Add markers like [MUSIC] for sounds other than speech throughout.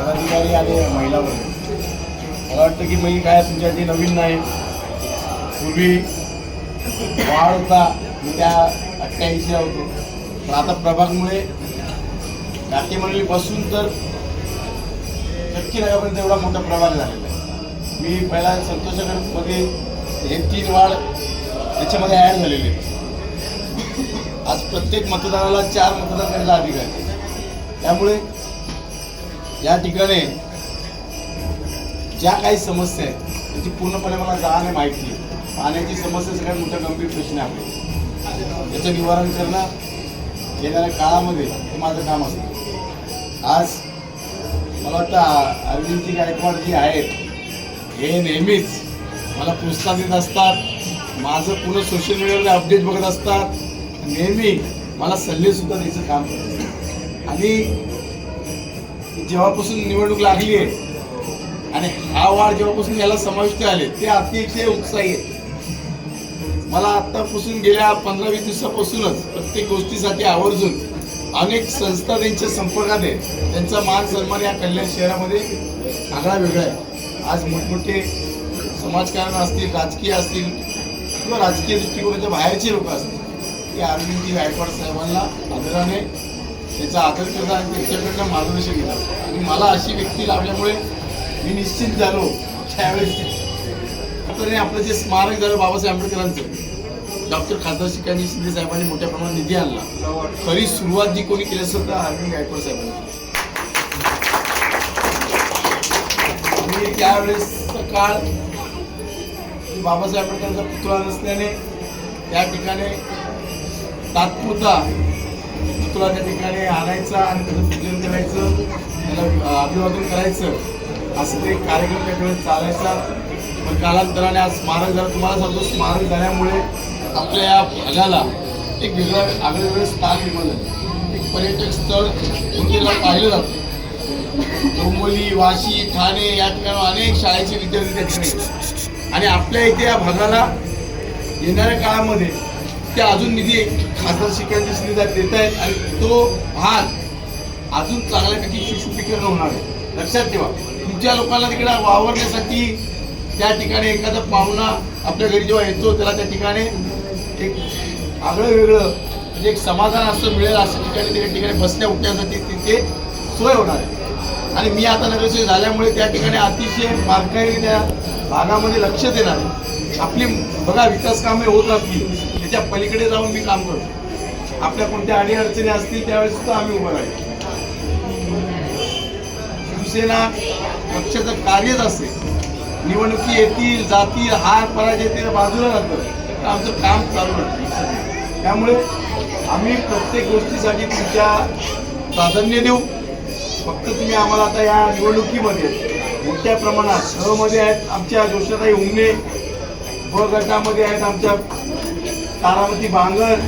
पदाधिकारी आणि महिला वर्ग मला वाटतं की मी काय तुमच्यासाठी नवीन नाही. पूर्वी वाढ होता. मी त्या अठ्ठ्याऐंशीला होतो. पण आता प्रभागमुळे नाट्यमंडळी बसून तर नक्की नगापर्यंत एवढा मोठा प्रभाग झालेला आहे. मी पहिला संतोषगडमध्ये हे तीन वाढ त्याच्यामध्ये ॲड झालेले आहे. आज प्रत्येक मतदानाला चार मतदान करायला अधिकार आहे. त्यामुळे या ठिकाणी ज्या काही समस्या आहेत त्याची पूर्णपणे मला जाण माहिती आहे. पाण्याची समस्या सगळ्यात मोठा गंभीर प्रश्न आहे. त्याचं याचं निवारण करणं येणाऱ्या काळामध्ये हे माझं काम असतं. आज मला वाटतं अरविंदजी गायकवाड जी आहेत हे नेहमीच मला प्रोत्साहन देत असतात. माझं पूर्ण सोशल मीडियावर अपडेट बघत असतात. नेहमी मला सल्लेसुद्धा द्यायचं काम करत आणि जेव्हापासून निवडणूक लागली आहे आणि हा वाढ जेव्हापासून याला समाविष्ट आले ते अतिशय उत्साही आहेत मला आतापासून गेल्या पंधरा वीस दिवसापासूनच प्रत्येक गोष्टीसाठी आवर्जून अनेक संस्था त्यांच्या संपर्कात आहेत त्यांचा मान सन्मान या कल्याण शहरामध्ये आगळा वेगळा आहे. आज मोठमोठे समाजकारण असतील राजकीय असतील किंवा राजकीय दृष्टिकोनाच्या बाहेरचे लोक असतील ते अरविंदजी गायकवाड साहेबांना आदराने त्याचा आदर करता आणि त्याच्याकडनं मार्गदर्शन घेतात आणि मला अशी व्यक्ती लाभल्यामुळे मी निश्चित झालो त्यावेळेस. आपल्याने आपलं जे स्मारक झालं बाबासाहेब आंबेडकरांचं डॉक्टर खासदार शिकांजी शिंदे साहेबांनी मोठ्या प्रमाणात निधी आणला. खरी सुरुवात जी कोणी केली असेल तर अरविंद गायकवाड साहेबांनी. आणि त्यावेळेसचा काळ बाबासाहेब आंबेडकरांचा पुतळा नसल्याने त्या ठिकाणी तात्पुरता तुला त्या ठिकाणी आणायचा आणि त्याचं पूजन करायचं त्याला अभिवादन करायचं असं ते कार्यक्रम त्या वेळेस चालायचा. पण कालांतराने आज स्मारक झालं. तुम्हाला सांगतो स्मारक झाल्यामुळे आपल्या या भागाला एक वेगळं आगळं वेगळं स्थान निर्माण एक पर्यटक स्थळ म्हणून पाहिलं जातं. डोंबोली वाशी ठाणे या ठिकाणी अनेक शाळेचे विद्यार्थी त्या ठिकाणी आणि आपल्या इथे या भागाला येणाऱ्या काळामध्ये ते अजून निधी खासदार शिकायची सुविधा देत आहेत आणि तो भाग अजून चांगल्यापैकी सुशुभीकरण होणार आहे. लक्षात ठेवा तुमच्या लोकांना तिकडे वावरण्यासाठी त्या ठिकाणी एखादा पाहुणा आपल्या घरी जेव्हा येतो त्याला त्या ठिकाणी एक आगळं वेगळं म्हणजे एक समाधान असं मिळेल असं ठिकाणी त्या ठिकाणी बसण्या उठण्यासाठी तिथे सोय होणार आहे. आणि मी आता नगरसेवक झाल्यामुळे त्या ठिकाणी अतिशय बारकाईने त्या भागामध्ये लक्ष देणार आहे. आपली बघा विकास कामे होत असतील त्याच्या पलीकडे जाऊन मी काम करतो. आपल्या कोणत्या अडीअडचणी असतील त्यावेळेस सुद्धा आम्ही उभं राहील शिवसेना पक्षाचं कार्यच असेल निवडणुकी येतील जातील हार पराजय ते बाजूला राहतं तर आमचं काम चालू राहतं. त्यामुळे आम्ही प्रत्येक गोष्टीसाठी तुमच्या प्राधान्य देऊ. फक्त तुम्ही आम्हाला आता या निवडणुकीमध्ये मोठ्या प्रमाणात सहमध्ये आहेत आमच्या जोशाताई उमने ब गटामध्ये आहेत आमच्या तारामती बांगर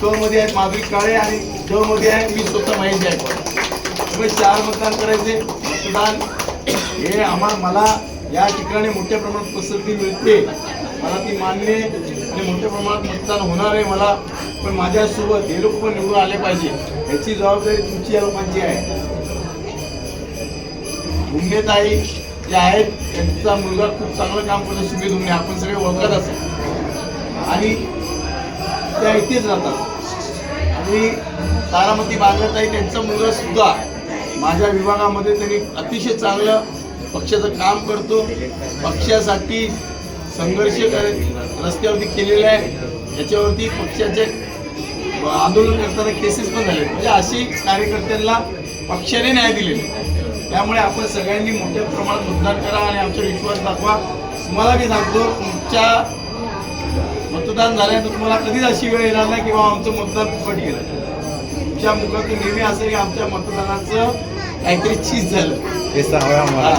क मध्ये आहेत माधुरी काळे आणि ड मध्ये आहे मी स्वतः महेश आहे चार मतदान करायचे. मतदान हे आम्हा मला या ठिकाणी मोठ्या प्रमाणात पसंती मिळते. मला ती मान्य आहे आणि मोठ्या प्रमाणात मतदान होणार आहे मला. पण माझ्यासोबत हे लोक पण निवडून आले पाहिजे. याची जबाबदारी तुमची या लोकांची आहे. उमेदताई जे आहेत त्यांचा मुलगा खूप चांगलं काम करतो. सुमेध उमने आपण सगळे ओळखत असतो आणि त्या इथेच राहतात. आणि तारामती बांगरताई त्यांचा मुलगा सुद्धा माझ्या विभागामध्ये त्यांनी अतिशय चांगलं पक्षाचं काम करतो. पक्षासाठी संघर्ष कर रस्त्यावरती केलेले आहे. त्याच्यावरती पक्षाचे आंदोलन करताना केसेस पण झाले म्हणजे अशी कार्यकर्त्यांना पक्षाने न्याय दिलेला त्यामुळे आपण सगळ्यांनी मोठ्या प्रमाणात मतदान करा आणि आमचा विश्वास दाखवा. तुम्हाला मी सांगतो तुमच्या मतदान झाल्यानंतर तुम्हाला कधीच अशी वेळ येणार नाही किंवा आमचं मतदान फुकट गेलं. तुमच्या मुखातून नेहमी असं की आमच्या मतदानाचं काहीतरी चीज झालं. हे सांगा. मला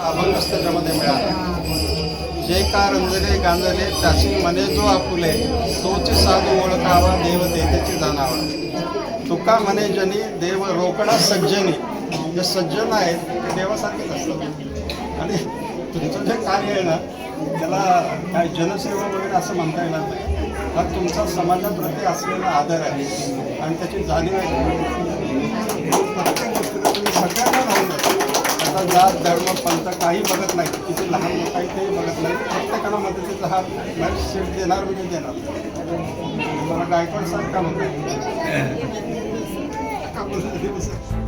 आम्हाला त्याच्यामध्ये मिळाला. जे का रंजले गांजले त्याची मने जो आपुले तोच साधू ओळखावा देव देतेची जाणावा. तुका म्हणे जनी देव रोकडा सज्जनी. जे सज्जन आहेत ते देवासारखेच असतात. आणि तुमचं जे कार्य आहे ना त्याला काय जनसेवा वगैरे असं म्हणता येणार नाही. हा तुमचा समाजाप्रती असलेला आदर आहे. आणि त्याची जाणीव आहे. प्रत्येक गोष्टीला तुम्ही सगळ्यांना राहून. आता जात धर्म पंथ काही बघत नाही. किती लहान लोक आहेत तेही बघत नाही. प्रत्येकाला मदतीचा हात नाही सीट देणार म्हणजे देणार. मला गायकवाड का म्हणतात. [LAUGHS]